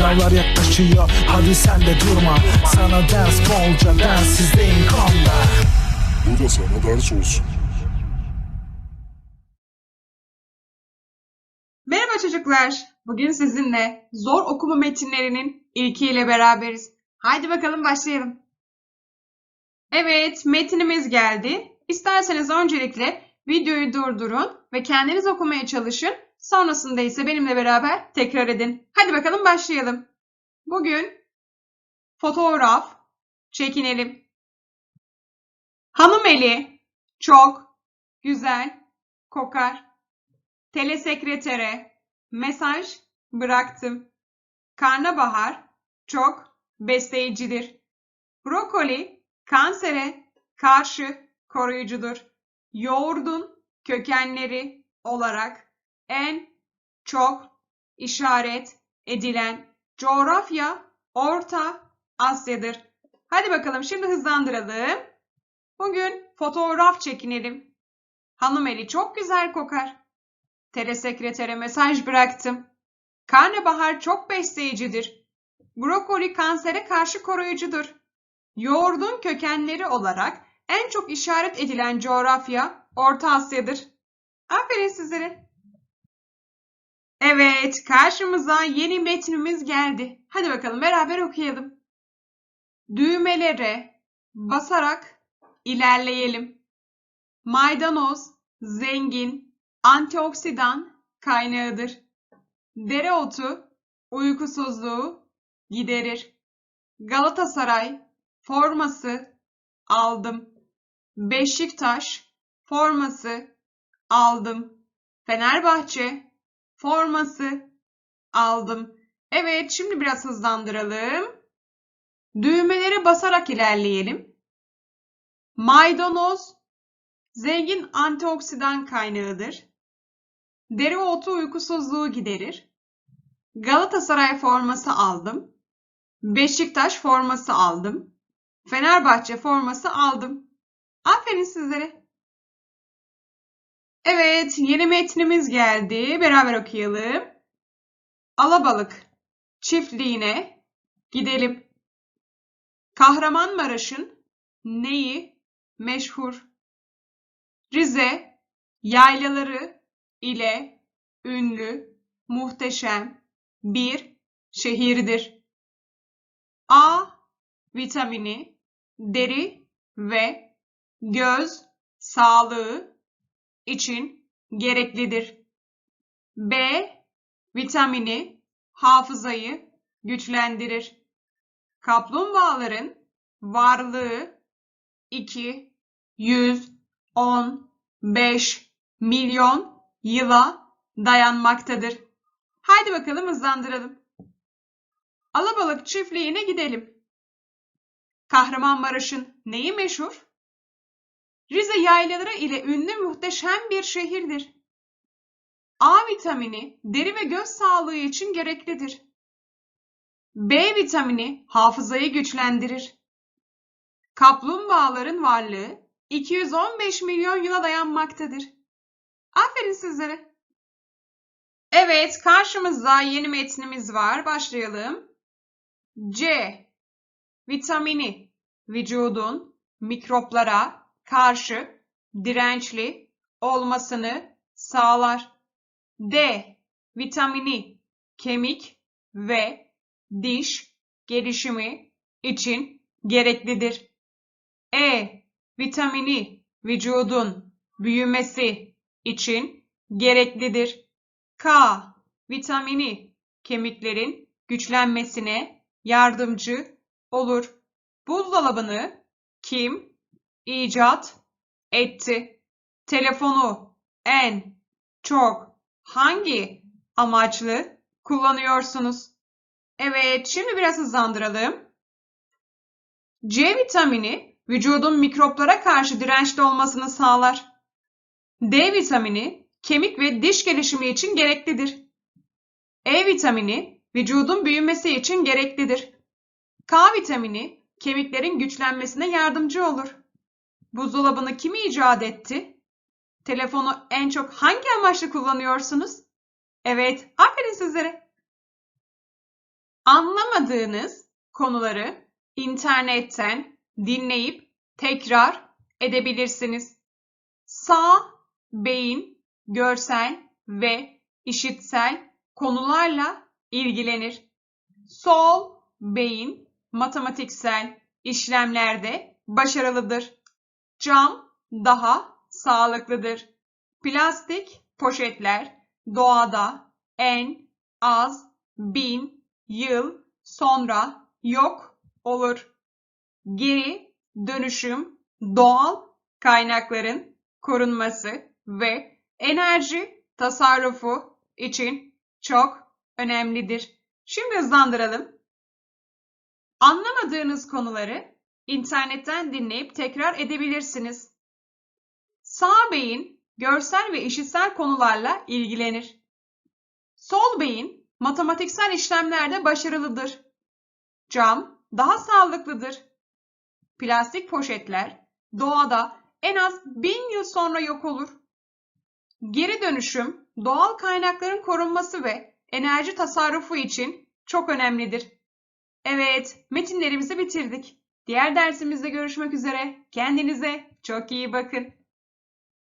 Sınavlar yaklaşıyor hadi sen de durma Sana ders bolca denssizliğin konda Bu da sana ders olsun. Merhaba çocuklar. Bugün sizinle zor okuma metinlerinin ilkiyle beraberiz. Haydi bakalım başlayalım. Evet, metinimiz geldi. İsterseniz öncelikle videoyu durdurun ve kendiniz okumaya çalışın. Sonrasında ise benimle beraber tekrar edin. Hadi bakalım başlayalım. Bugün fotoğraf çekinelim. Hanım eli çok güzel kokar. Telesekretere mesaj bıraktım. Karnabahar çok besleyicidir. Brokoli kansere karşı koruyucudur. Yoğurdun kökenleri olarak en çok işaret edilen coğrafya Orta Asya'dır. Hadi bakalım şimdi hızlandıralım. Bugün fotoğraf çekinelim. Hanım eli çok güzel kokar. Telesekretere mesaj bıraktım. Karnabahar çok besleyicidir. Brokoli kansere karşı koruyucudur. Yoğurdun kökenleri olarak en çok işaret edilen coğrafya Orta Asya'dır. Aferin sizlere. Evet, karşımıza yeni metnimiz geldi. Hadi bakalım beraber okuyalım. Düğmelere basarak ilerleyelim. Maydanoz zengin, antioksidan kaynağıdır. Dereotu uykusuzluğu giderir. Galatasaray forması aldım. Beşiktaş forması aldım. Fenerbahçe forması aldım. Evet, şimdi biraz hızlandıralım. Düğmelere basarak ilerleyelim. Maydanoz Zengin antioksidan kaynağıdır. Dereotu uykusuzluğu giderir. Galatasaray forması aldım. Beşiktaş forması aldım. Fenerbahçe forması aldım. Aferin sizlere. Evet, yeni metnimiz geldi. Beraber okuyalım. Alabalık çiftliğine gidelim. Kahramanmaraş'ın neyi meşhur? Rize yaylaları ile ünlü, muhteşem bir şehirdir. A vitamini deri ve göz sağlığı için gereklidir. B vitamini hafızayı güçlendirir. Kaplumbağaların varlığı 2 100 15 milyon yıla dayanmaktadır. Haydi bakalım hızlandıralım. Alabalık çiftliğine gidelim. Kahramanmaraş'ın neyi meşhur? Rize yaylaları ile ünlü muhteşem bir şehirdir. A vitamini deri ve göz sağlığı için gereklidir. B vitamini hafızayı güçlendirir. Kaplumbağaların varlığı 215 milyon yıla dayanmaktadır. Aferin sizlere. Evet, karşımızda yeni metnimiz var. Başlayalım. C. Vitamini vücudun mikroplara karşı dirençli olmasını sağlar. D. Vitamini kemik ve diş gelişimi için gereklidir. E vitamini vücudun büyümesi için gereklidir. K vitamini kemiklerin güçlenmesine yardımcı olur. Buzdolabını kim icat etti? Telefonu en çok hangi amaçlı kullanıyorsunuz? Evet, şimdi biraz hızlandıralım. C vitamini vücudun mikroplara karşı dirençli olmasını sağlar. D vitamini kemik ve diş gelişimi için gereklidir. E vitamini vücudun büyümesi için gereklidir. K vitamini kemiklerin güçlenmesine yardımcı olur. Buzdolabını kim icat etti? Telefonu en çok hangi amaçla kullanıyorsunuz? Evet, aferin sizlere. Anlamadığınız konuları internetten dinleyip tekrar edebilirsiniz. Sağ beyin görsel ve işitsel konularla ilgilenir. Sol beyin matematiksel işlemlerde başarılıdır. Cam daha sağlıklıdır. Plastik poşetler doğada en az bin yıl sonra yok olur. Geri dönüşüm doğal kaynakların korunması ve enerji tasarrufu için çok önemlidir. Şimdi hızlandıralım. Anlamadığınız konuları internetten dinleyip tekrar edebilirsiniz. Sağ beyin görsel ve işitsel konularla ilgilenir. Sol beyin matematiksel işlemlerde başarılıdır. Cam daha sağlıklıdır. Plastik poşetler doğada en az bin yıl sonra yok olur. Geri dönüşüm doğal kaynakların korunması ve enerji tasarrufu için çok önemlidir. Evet, metinlerimizi bitirdik. Diğer dersimizde görüşmek üzere. Kendinize çok iyi bakın.